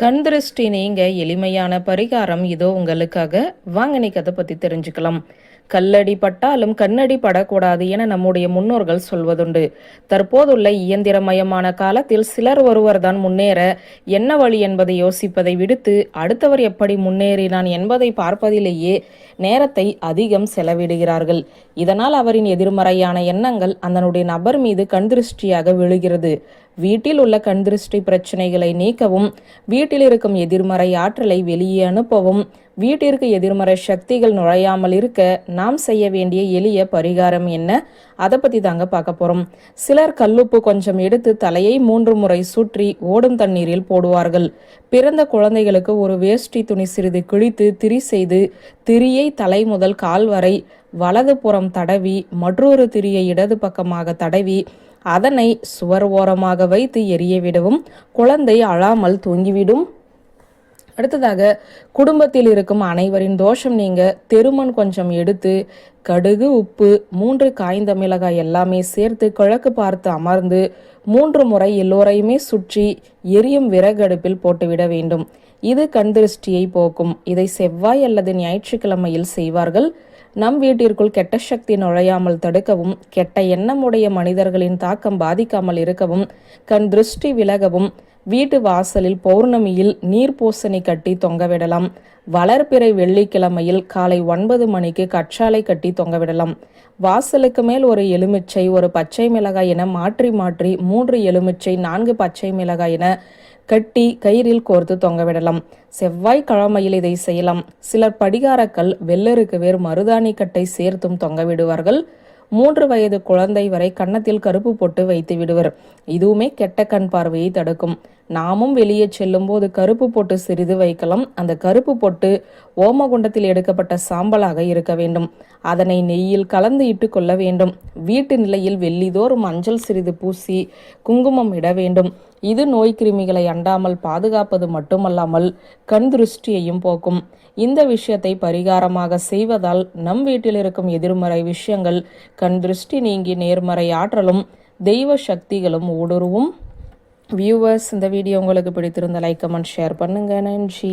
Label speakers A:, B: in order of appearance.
A: கண் திருஷ்டி நீங்க எளிமையான பரிகாரம் இதோ உங்களுக்காக. வாங்க இன்னைக்கு அதை பற்றி தெரிஞ்சுக்கலாம். கல்லடி பட்டாலும் கண்ணடி படக்கூடாது என நம்முடைய முன்னோர்கள் சொல்வதுண்டு. தற்போதுள்ள இயந்திரமயமான காலத்தில் சிலர் ஒருவர் தான் முன்னேற என்ன வழி என்பதை யோசிப்பதை விடுத்து அடுத்தவர் எப்படி முன்னேறினான் என்பதை பார்ப்பதிலேயே நேரத்தை அதிகம் செலவிடுகிறார்கள். இதனால் அவரின் எதிர்மறையான எண்ணங்கள் அதனுடைய நபர் மீது கண்திருஷ்டியாக விழுகிறது. வீட்டில் உள்ள கண்திருஷ்டி பிரச்சனைகளை நீக்கவும் வீட்டில் இருக்கும் எதிர்மறை ஆற்றலை வெளியே அனுப்பவும் வீட்டிற்கு எதிர்மறை சக்திகள் நுழையாமல் இருக்க நாம் செய்ய வேண்டிய எளிய பரிகாரம் என்ன? அதை பத்தி தாங்க பார்க்க போறோம். சிலர் கல்லுப்பு கொஞ்சம் எடுத்து தலையை மூன்று முறை சுற்றி ஓடும் தண்ணீரில் போடுவார்கள். பிறந்த குழந்தைகளுக்கு ஒரு வேஷ்டி துணி சிறிது கிழித்து திரி செய்து திரியை தலை முதல் கால் வரை வலது புறம் தடவி மற்றொரு திரியை இடது பக்கமாக தடவி அதனை சுவர் ஓரமாக வைத்து எரிய விடவும் குழந்தை அழாமல் தூங்கிவிடும். அடுத்ததாக குடும்பத்தில் இருக்கும் அனைவரின் தோஷம் நீங்க தெருமண் கொஞ்சம் எடுத்து கடுகு உப்பு மூன்று காய்ந்த மிளகாய் எல்லாமே சேர்த்து கிழக்கு பார்த்து அமர்ந்து மூன்று முறை எல்லோரையுமே சுற்றி எரியும் விறகடுப்பில் போட்டுவிட வேண்டும். இது கண் திருஷ்டியை போக்கும். இதை செவ்வாய் அல்லது ஞாயிற்றுக்கிழமையில் செய்வார்கள். நம் வீட்டிற்குள் கெட்ட சக்தி நுழையாமல் தடுக்கவும் கெட்ட எண்ணமுடைய மனிதர்களின் தாக்கம் பாதிக்காமல் இருக்கவும் கண் திருஷ்டி விலகவும் வீட்டு வாசலில் பௌர்ணமியில் நீர் பூசணி கட்டி தொங்கவிடலாம். வளர்பிறை வெள்ளிக்கிழமையில் காலை ஒன்பது மணிக்கு கற்றாழை கட்டி தொங்கவிடலாம். வாசலுக்கு மேல் ஒரு எலுமிச்சை ஒரு பச்சை மிளகாய் என மாற்றி மாற்றி மூன்று எலுமிச்சை நான்கு பச்சை மிளகாய் என கட்டி கயிறில் கோர்த்து தொங்கவிடலாம் செவ்வாய் கிழமையில் இதை செய்யலாம். சிலர் படிகாரக்கள் வெள்ளருக்கு வேறு மருதாணி கட்டை சேர்த்தும் தொங்கவிடுவார்கள் மூன்று வயது குழந்தை வரை கன்னத்தில் கருப்பு போட்டு வைத்து விடுவர். இதுவுமே கெட்ட கண் பார்வையை தடுக்கும். நாமும் வெளியே செல்லும் போது கருப்பு போட்டு சிறிது வைக்கலாம். அந்த கருப்பு போட்டு ஓமகுண்டத்தில் எடுக்கப்பட்ட சாம்பலாக இருக்க வேண்டும். அதனை நெய்யில் கலந்து இட்டு கொள்ள வேண்டும். வீட்டு நிலையில் வெள்ளிதோறும் மஞ்சள் சிறிது பூசி குங்குமம் இட வேண்டும். இது நோய் கிருமிகளை அண்டாமல் பாதுகாப்பது மட்டுமல்லாமல் கண் திருஷ்டியையும் போக்கும். இந்த விஷயத்தை பரிகாரமாக செய்வதால் நம் வீட்டில் இருக்கும் எதிர்மறை விஷயங்கள் கண் திருஷ்டி நீங்கி நேர்மறை ஆற்றலும் தெய்வ சக்திகளும் ஊடுருவும். வியூவர்ஸ் இந்த வீடியோ உங்களுக்கு பிடித்திருந்த லைக் கமெண்ட் ஷேர் பண்ணுங்க. நன்றி.